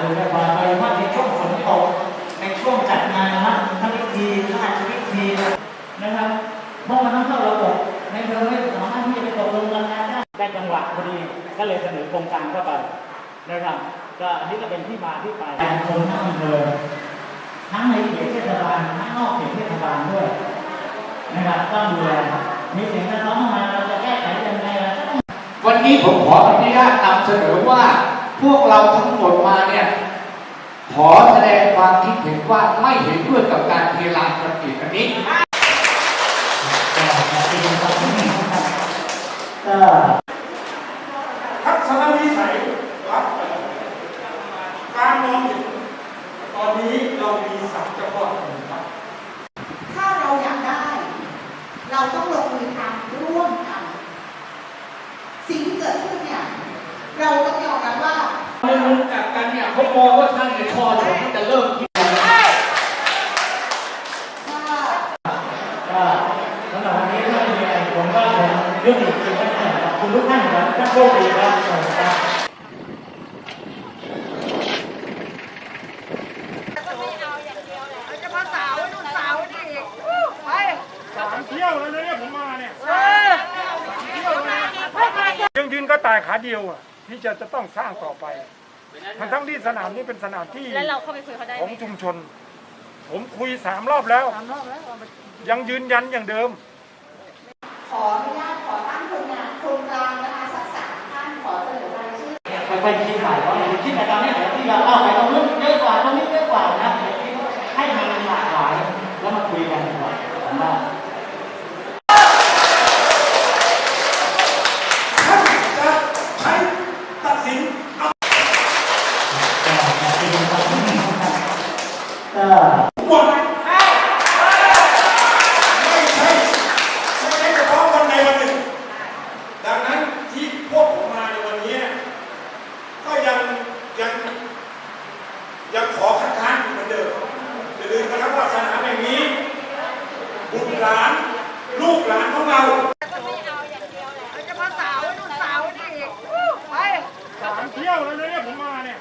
โดยเฉพาะโดยเฉพาในช่วงฝนตกในช่วงจัดงานรับพระพิธีพระราชพิธีนะครับเพราะมันต้องเข้าระบบในเมืองไม่สามารถที่จะไปตกลงราคาได้ได้จังหวะพอดีก็เลยเสนอโครงการเข้าไปนะครับก็อันนี้ก็เป็นที่มาที่ไปการคนทั้งอำเภอทั้งในเขตเทศบาลทั้งนอกเขตเทศบาลด้วยนะครับต้องดูแลมีเสียงสะท้อนมาเราจะแก้ไขยังไงเราต้องวันนี้ผมขออนุญาตนำเสนอว่า พวกเราทั้งหมดมาเนี่ยขอแสดงความคิดเห็นว่าไม่เห็นด้วยกับการเทลานประกิจอันนี้ก็ทัศนวิสัยรับการมองเห็นตอนนี้เรามีสัพเฉพาะหนึ่งครับถ้าเราอยากได้ เราต้องลงมือทำร่วมกัน สิ่งที่เกิดขึ้นเนี่ย เราต้องยอมรับว่า ไม่รู้จักามองว่าท่านในคอผมจะเริ่มคิดถ้าก็สำหรับวันนี้ถ้าไม่มีอะไรผมก็คงยุติเพียงแค่นี้ขอบคุณทุกท่านครับท่านโชคดีครับสวัสดีครับเที่ยวแล้วนะเนี่ยผมมาเนี่ยยังยืนก็ตายขาเดียวอะที่จะจะต้องสร้างต่อไป ทั้งทั้งที่สนามนี้เป็นสนามที่แล้วเราเข้าไปคุยเขาได้ขไหองมชุมชน ผมคุยสามรอบแล้ว สามรอบแล้วเอาไป ยังยืนยันอย่างเดิม ขออนุญาตขอตั้งคนงานโครงกลางนะคะสักสามท่านขอเสนอรายชื่อค่อยๆคิดใหม่ว่าคิดในตอนนี้ที่เราเล่าไปตรงนู้นเยอะกว่าตรงนี้เยอะกว่านะให้มันหลากหลายแล้วมาคุยกันดีกว่าผมว่า หมดไม่ใช่ใช่เฉพาะวันใดวันนึ่ดังนั้นที่พวกผมมาในวันนี้ ก็ยังยังยังขอคัดค้านอยู่เหมือนเดิมอย่าลืนะครับว่าสนาแห่นี้ บุตรหลานลูกหลานของเราเที่ยวเลยเนี่ยผมมาเนี่ย